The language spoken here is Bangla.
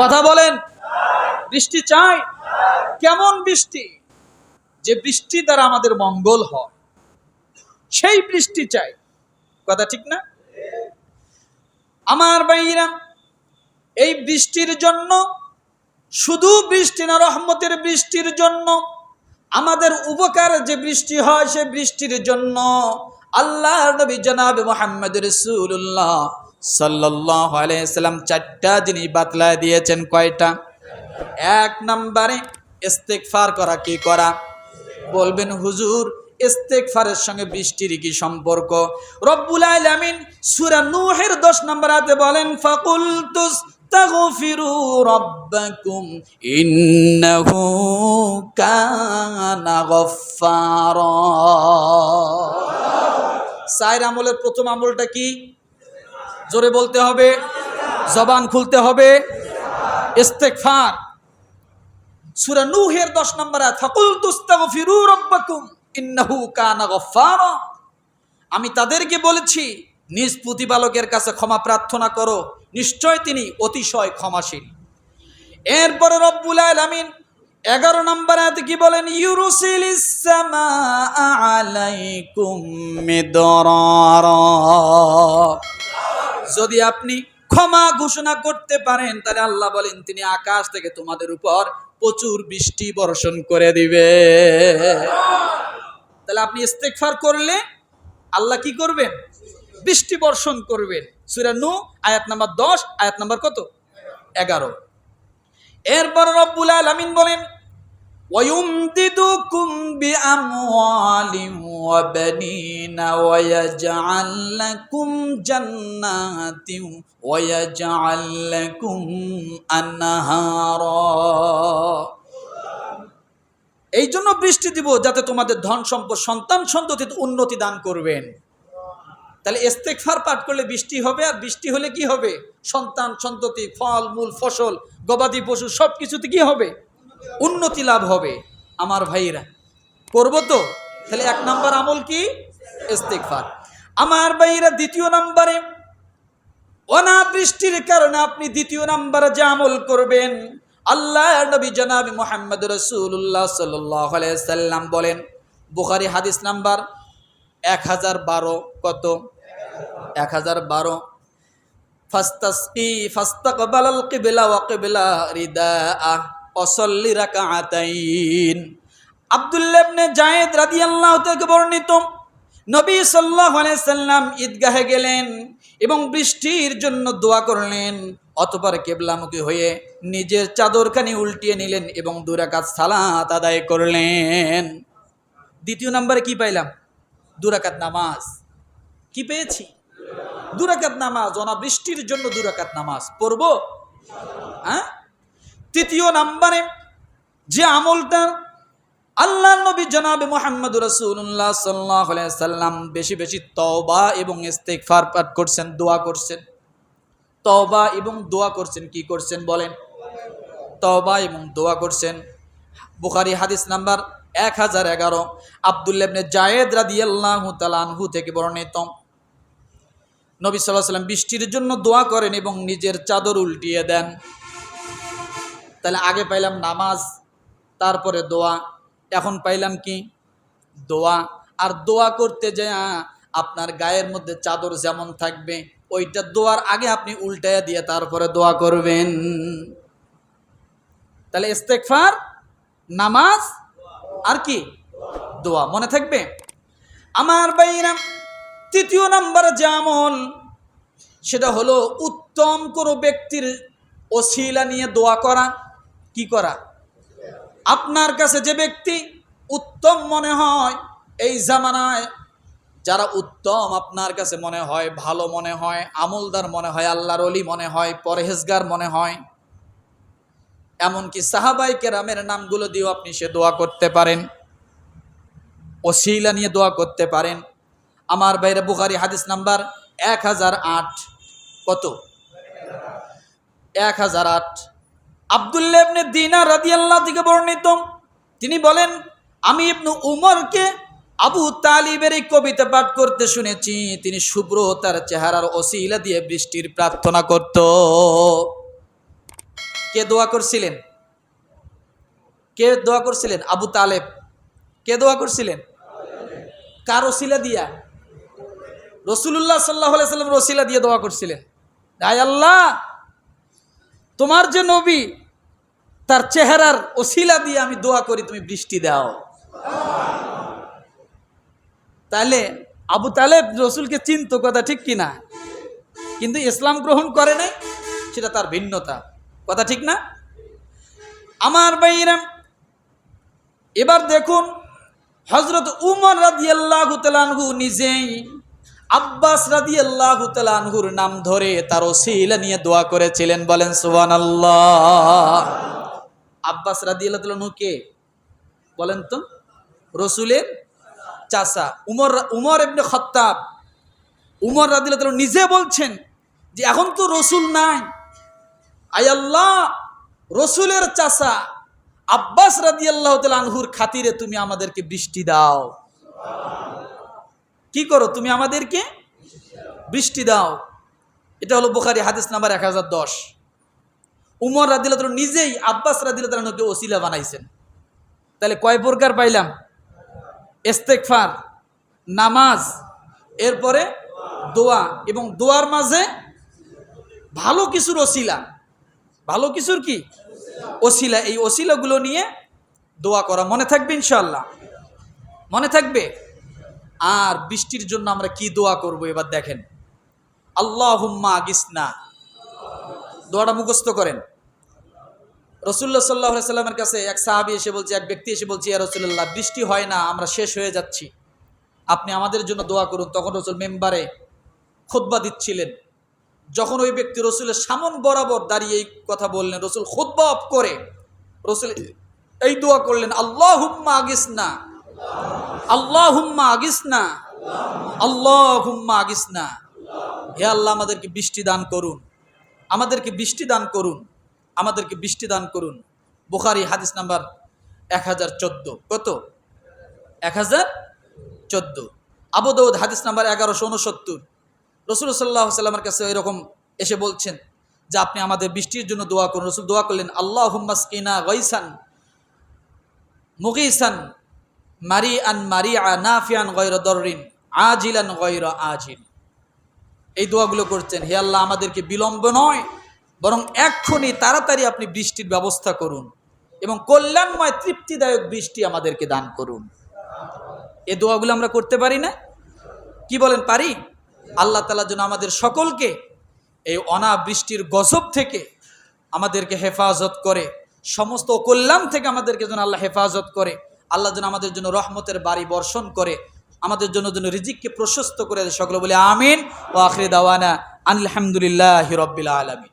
কথা বলেন। বৃষ্টি চাই। কেমন বৃষ্টি? যে বৃষ্টি দ্বারা আমাদের মঙ্গল হয়, সেই বৃষ্টি চাই। কথা ঠিক না? আমার ভাইরা এই বৃষ্টির জন্য, শুধু বৃষ্টি না, রহমতের বৃষ্টির জন্য, আমাদের উপকার যে বৃষ্টি হয়, সে বৃষ্টির জন্য আল্লাহ নবী জনাব মোহাম্মদ রসুল্লাহ সাল্লাহ আলাইসাল্লাম চারটা জিনিস বাতলায় দিয়েছেন কয়টা? এক নম্বরে ইস্তেকফার করা, কি করা? বলবেন, হুজুর ইস্তেকফারের সঙ্গে বৃষ্টির কি সম্পর্ক? রব্বুল আলামিন সূরা নূহের 10 নম্বর আয়াতে বলেন ফাকুল তুস্তাগফিরু রাব্বাকুম, ইন্নাহু কানা গফফারা। সাইর আমলের প্রথম আমলটা কি? জোরে বলতে হবে, জবান খুলতে হবে। ইস্তেকফার সূরা নূহের 10 নম্বর আয়াত ফাকুল তুস্তাগফিরু রাব্বাকুম ইন্নাহু কানা গফফারা। আমি তাদেরকে বলেছি, নিজ প্রতিপালকের কাছে ক্ষমা প্রার্থনা করো, নিশ্চয় তিনি অতিশয় ক্ষমাশীল। এরপরে রব্বুল আলামিন এগারো নম্বর আয়াতে কি বলেন? ইউরুসিলিস সামা আলাইকুম মিদরারা। যদি আপনি ক্ষমা ঘোষণা করতে পারেন, তাহলে আল্লাহ বলেন, তিনি আকাশ থেকে তোমাদের উপর প্রচুর বৃষ্টি বর্ষণ করে দিবে। তাহলে আপনি ইস্তেকফার করলে আল্লাহ কি করবেন? বৃষ্টি বর্ষণ করবেন। সুরা নু আয়াত নাম্বার দশ, আয়াত নাম্বার কত? এগারো। এরপর রব্বুল আলামিন বলেন ويمددكم بأموال وبنين ويجعل لكم جنات ويجعل لكم أنهارا এই জন্য বৃষ্টি দিব যাতে তোমাদের ধন সম্পদ সন্তান সন্ততিতে উন্নতি দান করবেন তাহলে ইস্তেকফার পাঠ করলে বৃষ্টি হবে আর বৃষ্টি হলে কি হবে সন্তান সন্ততি ফল মূল ফসল গবাদি পশু সব কিছুতে কি হবে উন্নতি লাভ হবে আমার ভাইরা করব তো? তাহলে এক নাম্বার আমল কি? ইস্তেকফার আমার ভাইরা দ্বিতীয় নাম্বারে, অনাবৃষ্টির কারণে আপনি দ্বিতীয় নাম্বারে যে আমল করবেন, আল্লাহ নবী জনাব মোহাম্মদ রসুল্লাহ সাল্লাম বলেন, বুখারি হাদিস নাম্বার এক হাজার বারো কত? এক হাজার বারো। ফাস্তাসকি, ফাস্তাকবালাল কিবলা কিবলা রিদাআ। অসল্লি রাকাতাইন আব্দুল্লাহ ইবনে জায়েদ রাদিয়াল্লাহু থেকে বর্ণিত, নবী আলাইহি সাল্লাম ঈদগাহে গেলেন এবং বৃষ্টির জন্য দোয়া করলেন, অতপর কেবলামুখী হয়ে নিজের চাদরখানি উল্টিয়ে নিলেন এবং দুরাকাত সালাত আদায় করলেন। দ্বিতীয় নম্বরে কি পাইলাম? দুরাকাত নামাজ। কি পেয়েছি? দুরাকাত নামাজ, অনাবৃষ্টির জন্য দুরাকাত নামাজ। পড়ব? হ্যাঁ? তৃতীয় নাম্বারে যে আমলটা আল্লাহ নবী জনাবে মোহাম্মদ রসুল্লাহ সাল্লাহ সাল্লাম বেশি বেশি তওবা এবং ইস্তেকফার পাঠ করছেন, দোয়া করছেন। তওবা এবং দোয়া করছেন, কি করছেন বলেন? তওবা এবং দোয়া করছেন। বুখারি হাদিস নাম্বার এক হাজার এগারো আবদুল্লাবনে জায়েদ রাদিয়াল্লাহু তালানহু থেকে বর্ণিত। নবী সাল্লাহ সাল্লাম বৃষ্টির জন্য দোয়া করেন এবং নিজের চাদর উল্টিয়ে দেন। তাহলে আগে পাইলাম নামাজ, তারপরে দোয়া। এখন পাইলাম কি? দোয়া। আর দোয়া করতে যে আপনার গায়ের মধ্যে চাদর যেমন থাকবে, ওইটা দোয়ার আগে আপনি উল্টাইয়া দিয়ে তারপরে দোয়া করবেন। তাহলে ইস্তেকফার নামাজ, আর কি? দোয়া। মনে থাকবে? আমার বাইরা তৃতীয় নাম্বার যে আমল সেটা হলো উত্তম কোনো ব্যক্তির অশিলা নিয়ে দোয়া করা। কি করা? আপনার কাছে যে ব্যক্তি উত্তম মনে হয়, এই জামানায় যারা উত্তম আপনার কাছে মনে হয়, ভালো মনে হয়, আমলদার মনে হয়, আল্লাহর অলি মনে হয়, পরহেজগার মনে হয়, এমনকি সাহাবাই কেরামের নামগুলো দিয়েও আপনি সে দোয়া করতে পারেন, ওসিলা নিয়ে দোয়া করতে পারেন। আমার বাইরে বুখারি হাদিস নাম্বার এক হাজার আট, কত? এক হাজার আট। আবদুল্লাহ ইবনে দিনা রাদিয়াল্লাহ থেকে বর্ণিত। তিনি বলেন, আমি ইবনু উমরকে আবু তালিবের এই কবিতা পাঠ করতে শুনেছি। তিনি শুভ্র তার চেহারার অসিলা দিয়ে বৃষ্টির প্রার্থনা করত। কে দোয়া করছিলেন? কে দোয়া করছিলেন? আবু তালেব। কে দোয়া করছিলেন? কার ওসিলা দিয়া? রসুল্লাহ সাল্লাহ সাল্লাম রসিলা দিয়ে দোয়া করছিলেন। আয় আল্লাহ, তোমার যে নবী তার চেহারার ওসিলা দিয়ে আমি দোয়া করি, তুমি বৃষ্টি দাও। তাহলে আবু তালেব রসুলকে চিনত কথা ঠিক কিনা কিন্তু ইসলাম গ্রহণ করে নাই, সেটা তার ভিন্নতা। কথা ঠিক না? আমার বাইরাম এবার দেখুন হজরত উমর রাদি আল্লাহ তালানহু নিজেই আব্বাস রাদি আল্লাহ তালানহুর নাম ধরে তার ওসিলা নিয়ে দোয়া করেছিলেন, বলেন সুবান আল্লাহ আব্বাস রাদি আল্লাহ তালানহু কে? বলেন তো। রসুলের চাষা উমর উমর এমনি খত্তাব। উমর রাদিল্লাহ তাআলা নিজে বলছেন যে, এখন তো রসুল নাই। আয় আল্লাহ, রসুলের চাষা আব্বাস রাদি আল্লাহ আনহুর খাতিরে তুমি আমাদেরকে বৃষ্টি দাও। কি করো তুমি আমাদেরকে? বৃষ্টি দাও। এটা হলো বুখারি, হাদিস নাম্বার এক হাজার দশ। উমর রাদিল্লাহ তাআলা নিজেই আব্বাস রাদিল্লাহ তাআলাকে ওসিলা বানাইছেন। তাহলে কয় প্রকার পাইলাম? ইস্তেকফার নামাজ, এরপরে দোয়া এবং দোয়ার মাঝে ভালো কিছুর ওসিলা। ভালো কিছুর কি? ওসিলা। এই ওসিলাগুলো নিয়ে দোয়া করা। মনে থাকবে ইনশাল্লাহ মনে থাকবে? আর বৃষ্টির জন্য আমরা কি দোয়া করব এবার দেখেন। আল্লাহ হুম্মা আগিসনা। দোয়াটা মুখস্থ করেন। রসুল্লাহ সাল্লাহ সাল্লামের কাছে এক সাহাবি এসে বলছে, এক ব্যক্তি এসে বলছে, ইয়া রসুল্লাহ বৃষ্টি হয় না, আমরা শেষ হয়ে যাচ্ছি। আপনি আমাদের জন্য দোয়া করুন। তখন রসুল মেম্বারে খোদবা দিচ্ছিলেন। যখন ওই ব্যক্তি রসুলের সামন বরাবর দাঁড়িয়ে এই কথা বললেন, রসুল খোদবা অফ করে রসুল এই দোয়া করলেন আল্লাহ হুম্মা আগিস না আল্লাহ হুম্মা আগিস না আল্লাহ হুম্মা আগিস না হে আল্লাহ, আমাদেরকে বৃষ্টি দান করুন, আমাদেরকে বৃষ্টি দান করুন। আমাদেরকে বৃষ্টি দান করুন। বুখারি হাদিস নাম্বার এক হাজার চোদ্দ। কত? এক হাজার চোদ্দ। আবুদৌদ হাদিস নাম্বার এগারোশো উনসত্তর। রসুল সাল্লাহ সাল্লামের কাছে এরকম এসে বলছেন যে আপনি আমাদের বৃষ্টির জন্য দোয়া করুন। রসুল দোয়া করলেন আল্লাহ হুম্মাসকিনা গৈসান মুগিসান মারি আন মারি আ নাফিয়ান গৈর দরিন আজিলান গৈর আজিল। এই দোয়াগুলো করছেন। হে আল্লাহ, আমাদেরকে বিলম্ব নয় বরং এক্ষুনি তাড়াতাড়ি আপনি বৃষ্টির ব্যবস্থা করুন এবং কল্যাণময়, তৃপ্তিদায়ক বৃষ্টি আমাদেরকে দান করুন। এ দোয়াগুলো আমরা করতে পারি না। কি বলেন, পারি? আল্লাহ তালা যেন আমাদের সকলকে এই অনাবৃষ্টির গজব থেকে আমাদেরকে হেফাজত করে, সমস্ত কল্যাণ থেকে আমাদেরকে যেন আল্লাহ হেফাজত করে, আল্লাহ যেন আমাদের জন্য রহমতের বাড়ি বর্ষণ করে, আমাদের জন্য যেন রিজিককে প্রশস্ত করে সকলে বলে আমিন। ও আখরি দাওয়ানা আলহামদুলিল্লাহ রব্বিল আলমিন।